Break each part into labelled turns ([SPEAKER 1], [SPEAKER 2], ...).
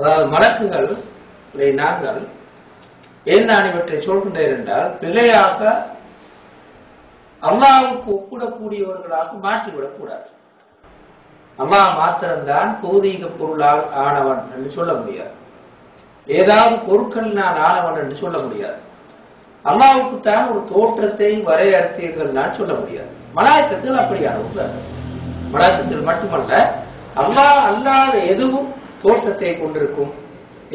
[SPEAKER 1] அதாவது மலக்குகளை நாங்கள் ஏன் நான் இவற்றை சொல்கின்றேன் என்றால் பிழையாக அல்லாவுக்கு ஒப்பிடக்கூடியவர்களாக மாற்றிவிடக் கூடாது அல்லாஹ் மாத்திரம்தான் பௌதீக பொருளால் ஆனவன் என்று சொல்ல முடியாது. ஏதாவது பொருட்கள் நான் ஆனவன் என்று சொல்ல முடியாது. அல்லாவுக்கு தான் ஒரு தோற்றத்தை வரையறுத்தீர்கள் நான் சொல்ல முடியாது. மலாயக்கத்தில் அப்படியான ஒன்று மலாயக்கத்தில் மட்டுமல்ல அல்லாஹ் அல்லாத எதுவும் தோற்றத்தை கொண்டிருக்கும்.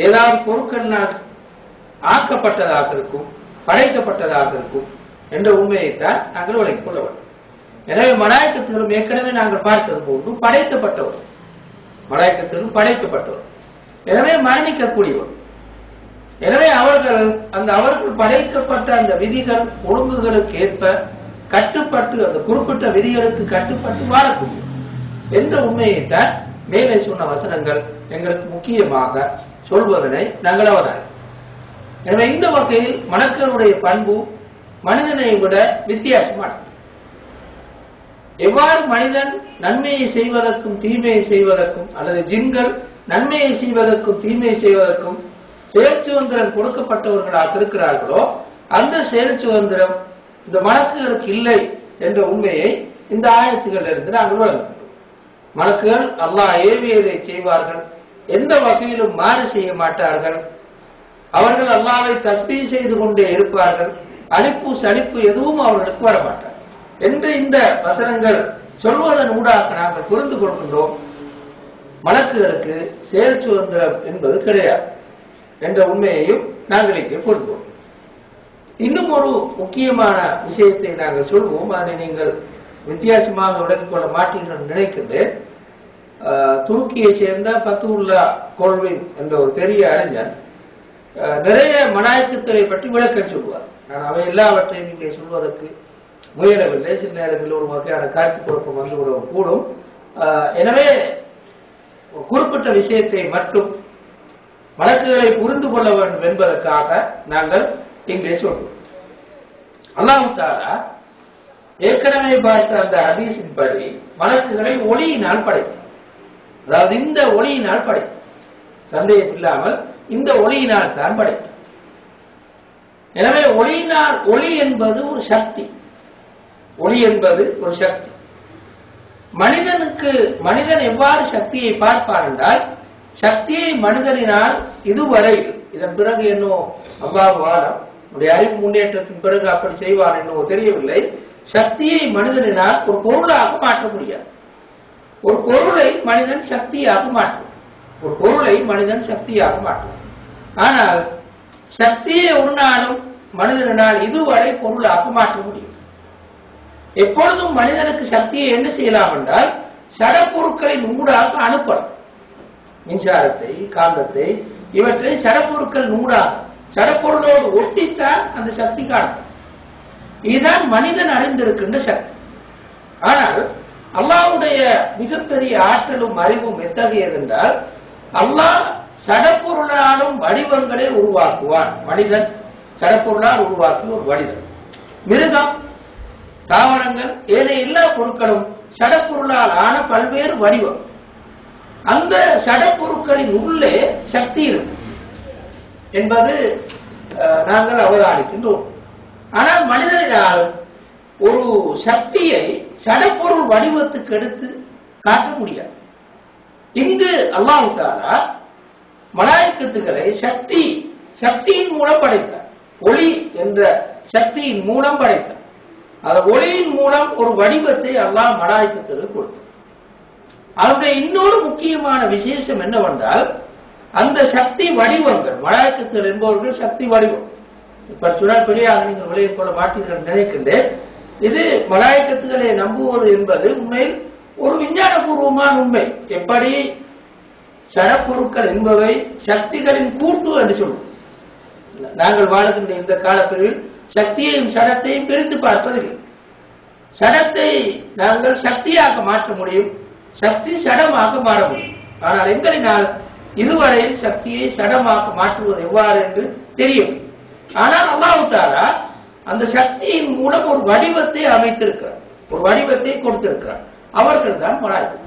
[SPEAKER 1] ஏதாவது பொருட்களினால் ஆக்கப்பட்டதாக இருக்கும் படைக்கப்பட்டதாக இருக்கும் என்ற உண்மையைத்தான் நாங்கள் விளங்கிக் கொள்ள வேண்டும். எனவே மலாயக்கத்திலும் ஏற்கனவே நாங்கள் பார்த்தது போன்று படைக்கப்பட்டவர் மலாயக்கத்திலும் படைக்கப்பட்டவர். எனவே மரணிக்கக்கூடியவர். எனவே அவர்கள் அந்த அவர்கள் படைக்கப்பட்ட அந்த விதிகள் ஒழுங்குகளுக்கு ஏற்ப கட்டுப்பட்டு அந்த குறிப்பிட்ட விதிகளுக்கு கட்டுப்பட்டு வாழக்கூடிய என்ற உண்மையைத்தான் மேலே சொன்ன வசனங்கள் எங்களுக்கு முக்கியமாக சொல்வதனை நாங்கள் அவரால் எனவே இந்த வகையில் மணக்கருடைய பண்பு மனிதனை விட வித்தியாசமானது எவ்வாறு மனிதன் நன்மையை செய்வதற்கும் தீமையை செய்வதற்கும் அல்லது ஜின்கள் நன்மையை செய்வதற்கும் தீமையை செய்வதற்கும் செயல் சுதந்திரம் கொடுக்கப்பட்டவர்களாக இருக்கிறார்களோ அந்த செயல் சுதந்திரம் இந்த மணக்குகளுக்கு இல்லை என்ற உண்மையை இந்த ஆயத்துகளிலிருந்து நாங்கள் விளங்குகிறோம் மலக்குகள் அல்லாஹ் ஏவியதை செய்வார்கள். எந்த வகையிலும் மாறு செய்ய மாட்டார்கள். அவர்கள் அல்லாவை தஸ்பீ செய்து கொண்டே இருப்பார்கள். அழிப்பு சலிப்பு எதுவும் அவர்களுக்கு வரமாட்டார் என்று இந்த வசனங்கள் சொல்வதன் ஊடாக நாங்கள் புரிந்து கொள்கின்றோம். மலக்குகளுக்கு செயல் சுதந்திரம் என்பது கிடையாது என்ற உண்மையையும் நாங்கள் இங்கே புரிந்தோம் இன்னும் ஒரு முக்கியமான விஷயத்தை நாங்கள் சொல்வோம். அதை நீங்கள் வித்தியாசமாக விளங்கிக் கொள்ள மாட்டீர்கள் என்று நினைக்கின்றேன். துருக்கியை சேர்ந்த பத்துல்லா கோல்வின் என்ற ஒரு பெரிய அறிஞர் நிறைய மலாயக்கத்தை பற்றி விளக்கம் சொல்வார். நான் அவை எல்லாவற்றையும் இங்கே சொல்வதற்கு முயலவில்லை. சில நேரங்களில் ஒரு வகையான கருத்து குழப்பம் வந்துவிடவும் கூடும். எனவே குறிப்பிட்ட விஷயத்தை மட்டும் வழக்குகளை புரிந்து கொள்ள வேண்டும் என்பதற்காக நாங்கள் இங்கே சொல்றோம் அல்லாஹு ஏற்கனவே பார்த்த அந்த ஹதீஸின் படி மலக்குகளை ஒளியினால் படைத்தார் அதாவது இந்த ஒளியினால் படைத்தார் சந்தேகம் இல்லாமல் இந்த ஒளியினால் தான் படைத்தார் எனவே ஒளியினால் ஒளி என்பது ஒரு சக்தி. ஒளி என்பது ஒரு சக்தி. மனிதனுக்கு மனிதன் எவ்வாறு சக்தியை பார்ப்பான் என்றால் சக்தியை மனிதனினால் இதுவரை இதன் பிறகு என்னோ அவ்வாறு வாரம் உடைய அறிவு முன்னேற்றத்தின் பிறகு அப்படி செய்வான் என்னவோ தெரியவில்லை. சக்தியை மனிதனால் ஒரு பொருளாக மாற்ற முடியாது. ஒரு பொருளை மனிதன் சக்தியாக மாற்றும். ஒரு பொருளை மனிதன் சக்தியாக மாற்றும். ஆனால் சக்தியை ஒரு நாளும் மனிதனால் இதுவரை பொருளாக மாற்ற முடியும். எப்பொழுதும் மனிதனுக்கு சக்தியை என்ன செய்யலாம் என்றால் சடப்பொருட்களின் ஊடாக அனுப்பலாம். மின்சாரத்தை காந்தத்தை இவற்றை சடப்பொருட்கள் நூடாக சடப்பொருளோடு ஒட்டித்தான் அந்த சக்தி காணும் இதுதான் மனிதன் அறிந்திருக்கின்ற சக்தி. ஆனால் அல்லாவுடைய மிகப்பெரிய ஆற்றலும் அறிவும் எத்தகையது என்றால் அல்லாஹ் சடப்பொருளாலும் வடிவங்களை உருவாக்குவான். மனிதன் சடப்பொருளால் உருவாக்கிய ஒரு வடிவம். மிருகம் தாவரங்கள் ஏனைய எல்லா பொருட்களும் சடப்பொருளால் ஆன பல்வேறு வடிவம். அந்த சடப்பொருட்களின் உள்ளே சக்தி இருக்கும். என்பது நாங்கள் அவதானிக்கின்றோம். ஆனால் மனிதனால் ஒரு சக்தியை சடப்பொருள் வடிவத்துக்கு எடுத்து காட்ட முடியாது. இங்கு அல்லாஹு தாரா மலாயக்கத்துக்களை சக்தி சக்தியின் மூலம் படைத்தார். ஒளி என்ற சக்தியின் மூலம் படைத்தார். அந்த ஒளியின் மூலம் ஒரு வடிவத்தை அல்லாஹ் மலாயக்கத்துக்கு கொடுத்தார். அதனுடைய இன்னொரு முக்கியமான விசேஷம் என்னவென்றால் அந்த சக்தி வடிவங்கள் மலாயக்கத்தில் என்பவர்கள் சக்தி வடிவம். இப்ப சொன்னால் பெரியாக நீங்கள் விளைய போல மாட்டீர்கள் நினைக்கின்றேன். இது மலாயக்கத்துகளை நம்புவது என்பது உண்மையில் ஒரு விஞ்ஞானபூர்வமான உண்மை. எப்படி? சடப்பொருட்கள் என்பவை சக்திகளின் கூட்டு என்று சொல்லும். நாங்கள் வாழுகின்ற இந்த காலப்பிரிவில் சக்தியையும் சடத்தையும் பிரித்து பார்ப்பதில்லை. சடத்தை நாங்கள் சக்தியாக மாற்ற முடியும். சக்தி சடமாக மாற முடியும். ஆனால் எங்களினால் இதுவரையில் சக்தியை சடமாக மாற்றுவது எவ்வாறு என்று தெரியும். ஆனால் அல்லாஹு தாரா அந்த சக்தியின் மூலம் ஒரு வடிவத்தை அமைத்திருக்கிறார். ஒரு வடிவத்தை கொடுத்திருக்கிறார். அவர்கள் தான் மலாய்க்கு.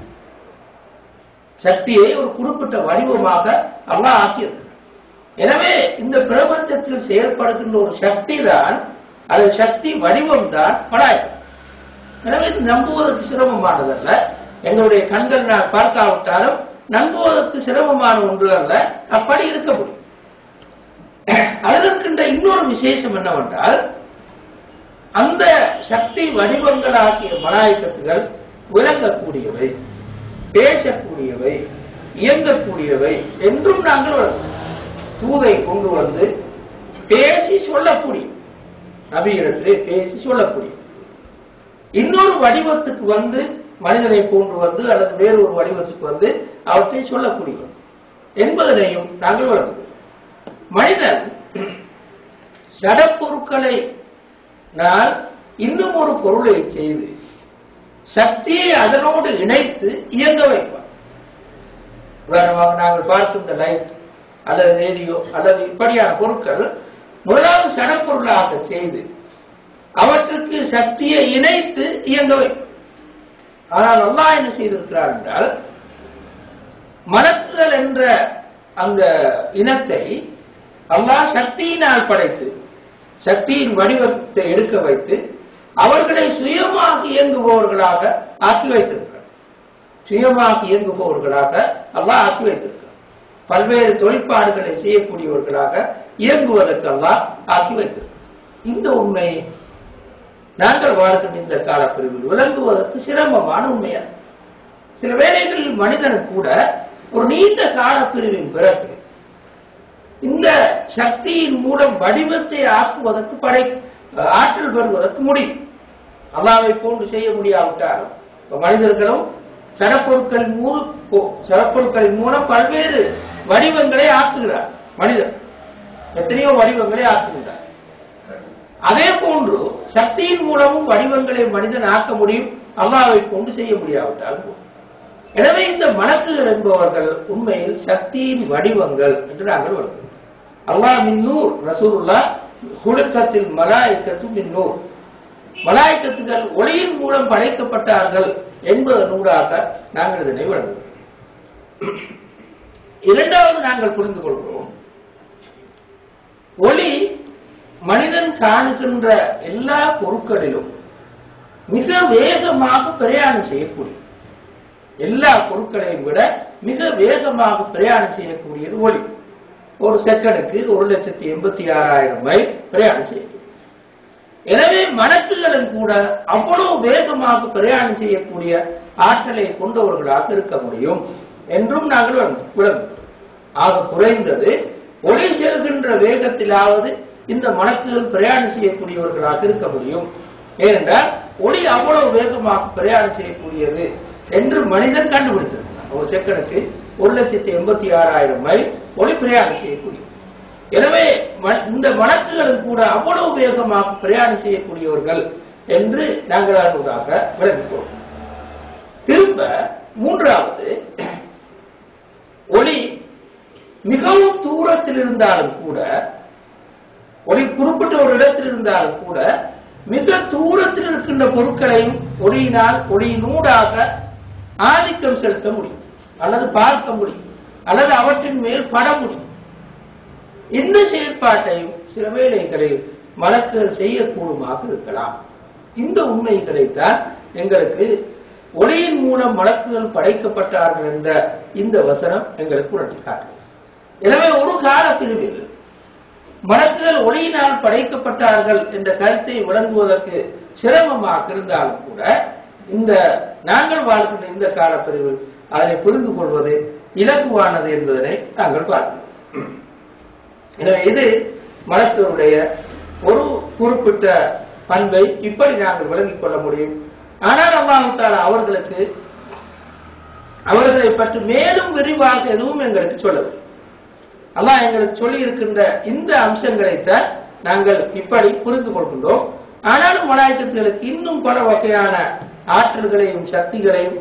[SPEAKER 1] சக்தியை ஒரு குறிப்பிட்ட வடிவமாக அல்லாஹ் ஆக்கியிருக்கிறார். எனவே இந்த பிரபஞ்சத்தில் செயல்படுகின்ற ஒரு சக்தி தான் அது சக்தி வடிவம் தான் மலாய்க்கா. எனவே இது நம்புவதற்கு சிரமமானதல்ல. எங்களுடைய கண்கள் நான் பார்க்காவிட்டாலும் நம்புவதற்கு சிரமமான ஒன்று அல்ல. அப்படி இருக்க முடியும். அதற்கின்ற இன்னொரு விசேஷம் என்னவென்றால் அந்த சக்தி வடிவங்களாகிய மலாயக்கத்துகள் விளங்கக்கூடியவை பேசக்கூடியவை இயங்கக்கூடியவை என்றும் நாங்கள் தூதை கொண்டு வந்து பேசி சொல்லக்கூடிய நபியிடத்திலே பேசி சொல்லக்கூடிய. இன்னொரு வடிவத்துக்கு வந்து மனிதனை போன்று வந்து அல்லது வேறு ஒரு வடிவத்துக்கு வந்து அவற்றை சொல்லக்கூடிய என்பதனையும் நாங்கள் வளர்க்கிறோம் மனிதன் சடப்பொருட்களை நான் இன்னும் ஒரு பொருளை செய்து சக்தியை அதனோடு இணைத்து இயங்க வைப்பார் உதாரணமாக நாங்கள் பார்க்கும் இந்த லைட் அல்லது ரேடியோ அல்லது இப்படியான பொருட்கள் முதலாவது சடப்பொருளாக செய்து அவற்றுக்கு சக்தியை இணைத்து இயங்க வைக்கும். ஆனால் அல்லாஹ் என்ன செய்திருக்கிறார் என்றால் மலக்குகள் என்ற அந்த இனத்தை அல்லாஹ் சக்தியினால் படைத்து சக்தியின் வடிவத்தை எடுக்க வைத்து அவர்களை சுயமாக இயங்குபவர்களாக ஆக்கி வைத்திருக்கிறார். சுயமாக இயங்குபவர்களாக அல்லாஹ் ஆக்கி வைத்திருக்கிறார். பல்வேறு தொழிற்பாடுகளை செய்யக்கூடியவர்களாக இயங்குவதற்கு அல்லாஹ் ஆக்கி வைத்திருக்கிறார். இந்த உண்மை நாங்கள் வாழ்கின்ற இந்த காலப்பிரிவில் விளங்குவதற்கு சிரமமான உண்மையா? சில வேளைகளில் மனிதன் கூட ஒரு நீண்ட காலப்பிரிவின் பிறகு இந்த சக்தியின் மூலம் வடிவத்தை ஆக்குவதற்கு படை ஆற்றல் பெறுவதற்கு முடியும் அல்லாவை போன்று செய்ய முடியாவிட்டாலும் மனிதர்களும் சடப்பொருட்களின் மூலம் சடப்பொருட்களின் மூலம் பல்வேறு வடிவங்களை ஆக்குகிறார் மனிதர். எத்தனையோ வடிவங்களை ஆக்குகிறார் அதே போன்று சக்தியின் மூலமும் வடிவங்களை மனிதன் ஆக்க முடியும் அல்லாவை கொண்டு செய்ய முடியாவிட்டாலும் எனவே இந்த மணக்குகள் என்பவர்கள் உண்மையில் சக்தியின் வடிவங்கள் என்று நாங்கள் வருகிறோம். அல்லாஹ் மின்னூர் ரசூலுல்லா குலுக்கத்தில் மின் நூர். மலாயக்கத்துகள் ஒளியின் மூலம் படைக்கப்பட்டார்கள் என்பதனூடாக நாங்கள் இதனை வழங்குவோம் இரண்டாவது நாங்கள் புரிந்து கொள்கிறோம். ஒளி மனிதன் காணுகின்ற எல்லா பொருட்களிலும் மிக வேகமாக பிரயாணம் செய்யக்கூடிய எல்லா பொருட்களையும் விட மிக வேகமாக பிரயாணம் செய்யக்கூடியது ஒளி. ஒரு செகண்டுக்கு ஒரு லட்சத்தி எண்பத்தி ஆறாயிரம் மைல் பிரயாணம் செய்யும் எனவே மலக்குகளும் கூட அவ்வளவு வேகமாக பிரயாணம் செய்யக்கூடிய ஆற்றலை கொண்டவர்களாக இருக்க முடியும் என்றும் நாங்கள் விளங்குகிறோம். ஆக குறைந்தது ஒளி செல்கின்ற வேகத்திலாவது இந்த மலக்குகள் பிரயாணம் செய்யக்கூடியவர்களாக இருக்க முடியும். ஏனென்றால் ஒளி அவ்வளவு வேகமாக பிரயாணம் செய்யக்கூடியது என்று மனிதன் கண்டுபிடித்திருக்கிறான். ஒரு செகண்டுக்கு ஒரு லட்சத்தி எண்பத்தி ஆறாயிரம் மைல் ஒளி பிரயாணம் செய்யக்கூடிய. எனவே இந்த வழக்குகளும் கூட அவ்வளவு வேகமாக பிரயாணம் செய்யக்கூடியவர்கள் என்று நாங்கள் அறிவதாக விரும்புகிறோம் திரும்ப மூன்றாவது ஒளி மிகவும் தூரத்தில் இருந்தாலும் கூட ஒளி குறிப்பிட்ட ஒரு இடத்தில் இருந்தாலும் கூட மிக தூரத்தில் இருக்கின்ற பொருட்களையும் ஒளியினால் ஒளியினூடாக ஆதிக்கம் செலுத்த முடியும். அல்லது பார்க்க முடியும். அல்லது அவற்றின் மேல் பட முடியும். இந்த செயற்பாட்டையும் சில வேளைகளில் மலக்குகள் செய்யக்கூடுமாக இருக்கலாம். இந்த உண்மைகளைத்தான் எங்களுக்கு ஒளியின் மூலம் மலக்குகள் படைக்கப்பட்டார்கள் என்ற இந்த வசனம் எங்களுக்கு உணர்த்தி எனவே ஒரு கால பிரிவில் மலக்குகள் ஒளியினால் படைக்கப்பட்டார்கள் என்ற கருத்தை விளங்குவதற்கு சிரமமாக இருந்தாலும் கூட இந்த நாங்கள் வாழ்கின்ற இந்த காலப்பிரிவில் அதனை புரிந்து கொள்வது இலகுவானது என்பதனை நாங்கள் பார்க்கிறோம் எனவே இது மலக்குகளுடைய ஒரு குறிப்பிட்ட பண்பை இப்படி நாங்கள் விளங்கிக் கொள்ள முடியும். ஆனால் அல்லாஹால அவர்களுக்கு அவர்களை பற்றி மேலும் விரிவாக எதுவும் எங்களுக்கு சொல்லவில்லை. அல்லாஹ் எங்களுக்கு சொல்லி இருக்கின்ற இந்த அம்சங்களைத்தான் நாங்கள் இப்படி புரிந்து கொள்கின்றோம். ஆனாலும் மலாயக்கத்துகளுக்கு இன்னும் பல வகையான ஆற்றல்களையும் சக்திகளையும்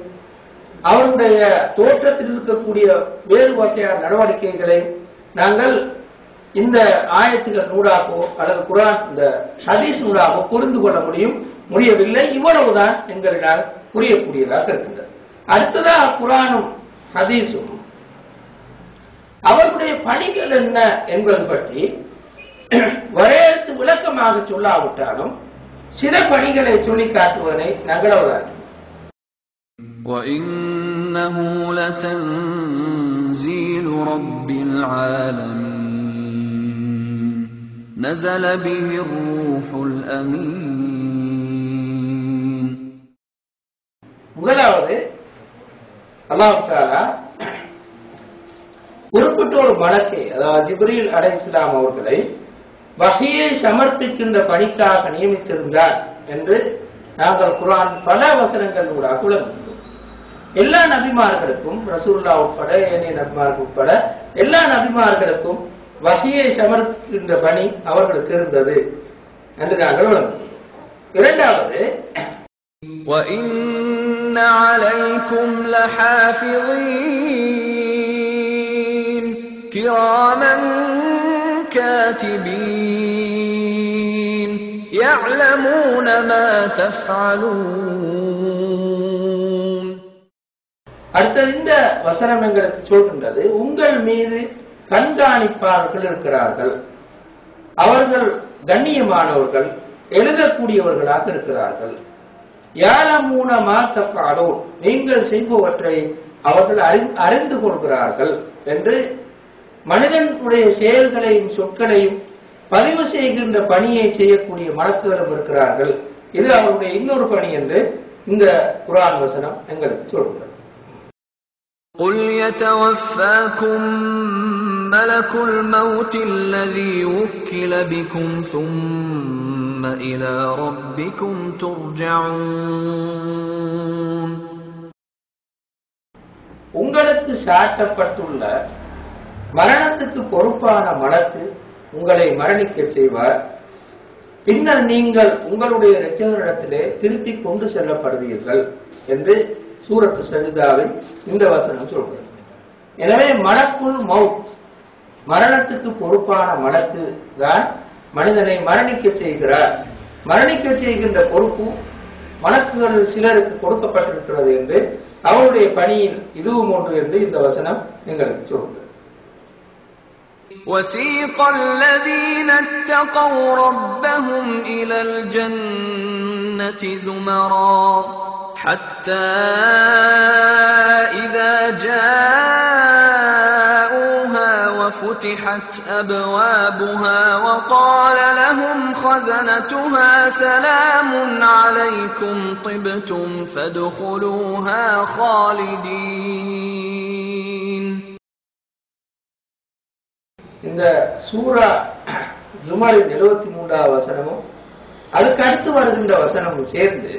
[SPEAKER 1] அவருடைய தோற்றத்தில் இருக்கக்கூடிய வேறு வகையான நடவடிக்கைகளை நாங்கள் இந்த ஆயத்துகள் நூடாகவோ அல்லது குரான் இந்த ஹதீஸ் நூடாகவோ புரிந்து கொள்ள முடியும். முடியவில்லை. இவ்வளவுதான் எங்களிடம் புரியக்கூடியதாக இருக்கின்றது. அடுத்ததாக குரானும் ஹதீஸும். அவர்களுடைய பணிகள் என்ன என்பது பற்றி வரையறுத்து விளக்கமாக சொல்லாவிட்டாலும் சில பணிகளை சொல்லி காட்டுவதை நகரவதான்
[SPEAKER 2] وإنه لتنزيل رب العالمين نزل به الروح الأمين
[SPEAKER 1] முதலாவது அல்லாஹ் தாலா குறிப்பிட்ட ஒரு மலக்கை அதாவது ஜிப்ரீல் அலை இஸ்லாம் அவர்களை வகையை சமர்ப்பிக்கின்ற பணிக்காக நியமித்திருந்தார் என்று நாங்கள் குர்ஆன் பல வசனங்கள் கூட விளங்குகிறோம் எல்லா நபிமார்களுக்கும் ரசூல்லா உட்பட ஏனைய நபிமார்கள் உட்பட எல்லா நபிமார்களுக்கும் வகையை சமர்ப்பிக்கின்ற பணி அவர்களுக்கு இருந்தது என்று நாங்கள் விளங்குகிறோம் இரண்டாவது
[SPEAKER 2] وإن عليكم لحافظين كراما كاتبين يعلمون ما تفعلون
[SPEAKER 1] அடுத்தது இந்த வசனம் எங்களுக்கு சொல்கின்றது உங்கள் மீது கண்காணிப்பாளர்கள் இருக்கிறார்கள். அவர்கள் கண்ணியமானவர்கள் எழுதக்கூடியவர்களாக இருக்கிறார்கள். ஏழமூன மாத்தப்பாடோ நீங்கள் செய்பவற்றை அவர்கள் அறிந்து கொள்கிறார்கள் என்று மனிதனுடைய செயல்களையும் சொற்களையும் பதிவு செய்கின்ற பணியை செய்யக்கூடிய மலக்குகளும் இருக்கிறார்கள். இது அவருடைய இன்னொரு பணி என்று இந்த குரான் வசனம் எங்களுக்கு சொல்கிறது
[SPEAKER 2] قل يتوفاكم ملك الموت الذي وكل بكم ثم إلى ربكم ترجعون
[SPEAKER 1] உங்களுக்கு சாட்டப்பட்டுள்ள மரணத்துக்கு பொறுப்பான மலக்கு உங்களை மரணிக்க செய்வார் பின்னர் நீங்கள் உங்களுடைய இரட்சகரிடத்திலே திருப்பி கொண்டு செல்லப்படுவீர்கள் என்று சூரத்து சஜிதாவில் இந்த வசனம் சொல்கிறது எனவே மலக்குள் மவுத் மரணத்துக்கு பொறுப்பான மலக்கு தான் மனிதனை மரணிக்க செய்கிறார் மரணிக்க செய்கின்ற பொறுப்பு மலக்குகள் சிலருக்கு கொடுக்கப்பட்டிருக்கிறது என்று அவருடைய பணியில் இதுவும் ஒன்று என்று இந்த வசனம் எங்களுக்கு சொல்கிறது
[SPEAKER 2] وسيق الذين اتقوا ربهم إلى الجنة زمرا حتى إذا جاءوها وفتحت أبوابها وقال لهم خزنتها سلام عليكم طبتم فادخلوها خالدين
[SPEAKER 1] இந்த சூரா ஜுமரின் எழுபத்தி மூன்றாவது வசனமும் அதுக்கு அடுத்து வருகின்ற வசனமும் சேர்ந்து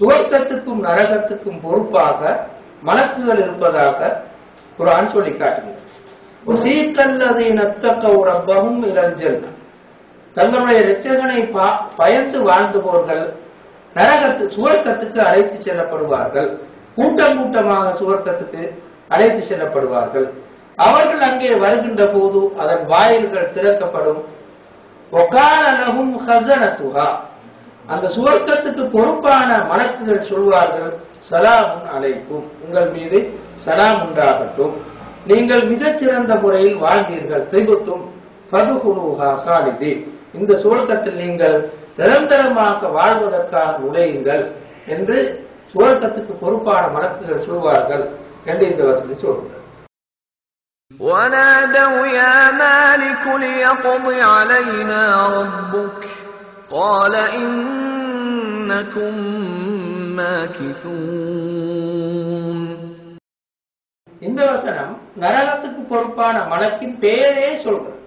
[SPEAKER 1] சுவர்க்கத்துக்கும் நரகத்துக்கும் பொறுப்பாக மலக்குகள் இருப்பதாக குரான் சொல்லி காட்டுகிறது. தங்களுடைய இரட்சகனை பா- பயந்து வாழ்ந்துபவர்கள் நரகத்து சுவர்க்கத்துக்கு அழைத்து செல்லப்படுவார்கள். கூட்டம் கூட்டமாக சுவர்க்கத்துக்கு அழைத்து செல்லப்படுவார்கள். அவர்கள் அங்கே வருகின்ற போது அதன் வாயில்கள் திறக்கப்படும். ஒகால ஹசனத்துகா அந்த சுவர்க்கத்துக்கு பொறுப்பான மலக்குகள் சொல்வார்கள் சலாமுன் அலைக்கும் உங்கள் மீது சலாம் உண்டாகட்டும் நீங்கள் மிகச்சிறந்த முறையில் வாழ்ந்தீர்கள் திபுத்தும் ஃபதுஹுலுஹா காலிதீன் இந்த சுவர்க்கத்தில் நீங்கள் நிரந்தரமாக வாழ்வதற்காக நுழையுங்கள் என்று சுவர்க்கத்துக்கு பொறுப்பான மலக்குகள் சொல்வார்கள் என்று இந்த வசதி சொல்கிறார்
[SPEAKER 2] ونادوا يا مالك ليقض علينا ربك قال إنكم ماكثون
[SPEAKER 1] இந்த வசனம் நரகத்துக்கு பொறுப்பான மலக்கின் பெயரே சொல்கிறது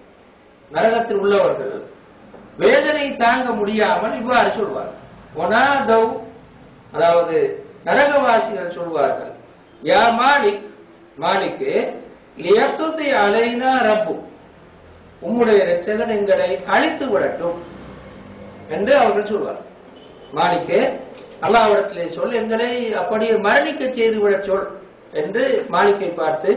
[SPEAKER 1] நரகத்தில் உள்ளவர்கள் வேதனை தாங்க முடியாமல் இவ்வாறு சொல்வார் ஒனாதவ் அதாவது நரகவாசிகள் சொல்வார்கள் யா மாலிக் மாலிக்கு லியக்குதி அலைனா ரப்பு உம்முடைய இரட்சகன் எங்களை அழித்து விடட்டும் என்று அவர்கள் சொல்வார் மாலிக்கு அல்லாவிடத்திலே சொல் எங்களை அப்படியே மரணிக்க செய்து விட சொல் என்று மாலிக்கை பார்த்து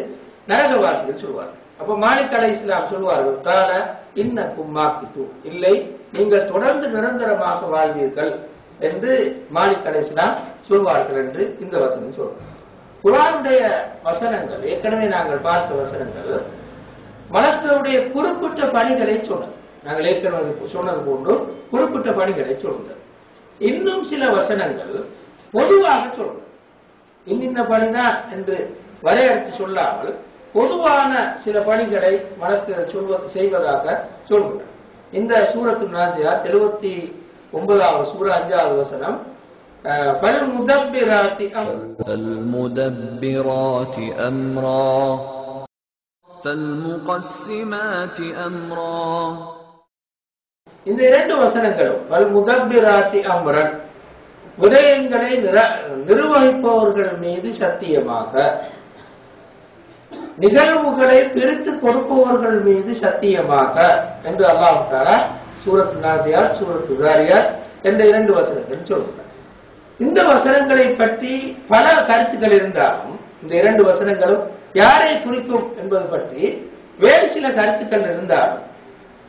[SPEAKER 1] நரகவாசிகள் சொல்வார் அப்ப மாலிக் அலை இஸ்லாம் சொல்வார்கள் கால இன்னக்கும் மாக்கித்து இல்லை நீங்கள் தொடர்ந்து நிரந்தரமாக வாழ்வீர்கள் என்று மாலிக் அலை இஸ்லாம் சொல்வார்கள் என்று இந்த வசனம் சொல்றார் குரானுடைய வசனங்கள் ஏற்கனவே நாங்கள் பார்த்த வசனங்கள் மலக்களுடைய குறிப்பிட்ட பணிகளை சொன்னது. நாங்கள் ஏற்கனவே சொன்னது போன்று குறிப்பிட்ட பணிகளை சொல்றது இன்னும் சில வசனங்கள் பொதுவாக சொல்றது இன்னின்ன பணிதான் என்று வரையறுத்து சொல்லாமல் பொதுவான சில பணிகளை மலக்கு சொல்வது செய்வதாக சொல்கிறார் இந்த சூரத்து நாசியா எழுபத்தி ஒன்பதாவது சூர அஞ்சாவது வசனம் அஹ், பல் முதப்பிராத்தி அம்
[SPEAKER 2] فالمدبرات أمرا فالمقسمات أمرا
[SPEAKER 1] இந்த இரண்டு வசனங்களும் பல் முதபிராத்தி அம்ரன் விடயங்களை நிர்வகிப்பவர்கள் மீது சத்தியமாக. நிகழ்வுகளை பிரித்து கொடுப்பவர்கள் மீது சத்தியமாக என்று அல்லாஹ் தாரா சூரத் நாசியார் சூரத் உதாரியார் என்ற இரண்டு வசனங்கள் சொல்கிறார் இந்த வசனங்களை பற்றி பல கருத்துக்கள் இருந்தாலும் இந்த இரண்டு வசனங்களும் யாரை குறிக்கும் என்பது பற்றி வேறு சில கருத்துக்கள் இருந்தாலும்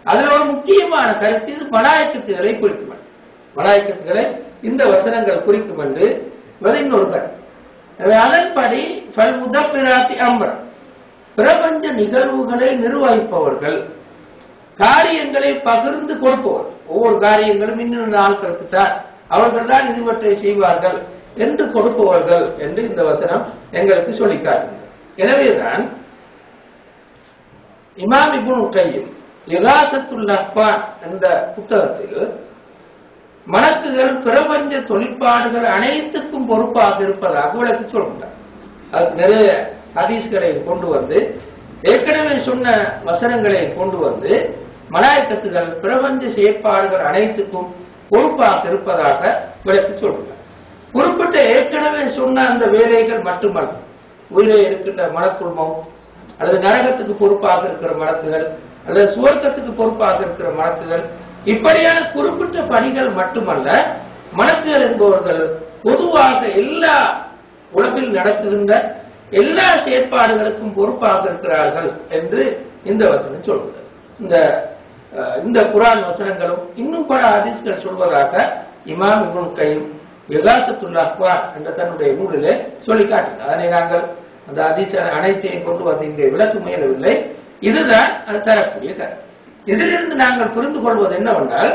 [SPEAKER 1] அதுல ஒரு முக்கியமான கருத்து இது மலாயக்கத்துகளை குறிக்கும் என்று. மலாயக்கத்துகளை இந்த வசனங்கள் குறிக்கும் என்று இன்னொரு கருத்து. அதன்படி பல் முதப்பிராத்தி அம்பரம் பிரபஞ்ச நிகழ்வுகளை நிர்வகிப்பவர்கள் காரியங்களை பகிர்ந்து கொடுப்பவர். ஒவ்வொரு காரியங்களும் இன்னொரு ஆட்களுக்கு தான் அவர்கள் தான் இதுவற்றை செய்வார்கள் என்று கொடுப்பவர்கள் என்று இந்த வசனம் எங்களுக்கு சொல்லிக் காட்டுகிறது எனவேதான் இமாம் இப்னு கையும் இலாசத்துல் நஹ்பான் என்ற புத்தகத்தில் மலக்குகள் பிரபஞ்ச தொழிற்பாடுகள் அனைத்துக்கும் பொறுப்பாக இருப்பதாக விளக்கி சொல்கின்றார். அது நிறைய ஹதீஸ்களை கொண்டு வந்து ஏற்கனவே சொன்ன வசனங்களை கொண்டு வந்து மலாயக்கத்துகள் பிரபஞ்ச செயற்பாடுகள் அனைத்துக்கும் பொறுப்பாக இருப்பதாக விளக்கி சொல்கிறார் குறிப்பிட்ட ஏற்கனவே சொன்ன அந்த வேலைகள் மட்டுமல்ல உயிரை எடுக்கின்ற மலக்குள் மவுத் அல்லது நரகத்துக்கு பொறுப்பாக இருக்கிற மலக்குகள் அல்லது சுவர்க்கத்துக்கு பொறுப்பாக இருக்கிற மலக்குகள் இப்படியான குறிப்பிட்ட பணிகள் மட்டுமல்ல மலக்குகள் என்பவர்கள் பொதுவாக எல்லா உலகில் நடக்குகின்ற எல்லா செயற்பாடுகளுக்கும் பொறுப்பாக இருக்கிறார்கள் என்று இந்த வசனம் சொல்கிறது. இந்த இந்த குரான் வசனங்களும் இன்னும் பல ஹதீஸ்கள் சொல்வதாக இமாம் இப்னு கைம் விகாசத்துல் அக்வார் என்ற தன்னுடைய நூலிலே சொல்லி காட்டினார் அதனை நாங்கள் அந்த ஹதீஸ் அனைத்தையும் கொண்டு வந்து இங்கே விளக்க முயலவில்லை இதுதான் அது தரக்கூடிய கருத்து. இதிலிருந்து நாங்கள் புரிந்து கொள்வது என்னவென்றால்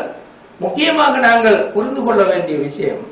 [SPEAKER 1] முக்கியமாக நாங்கள் புரிந்து கொள்ள வேண்டிய விஷயம்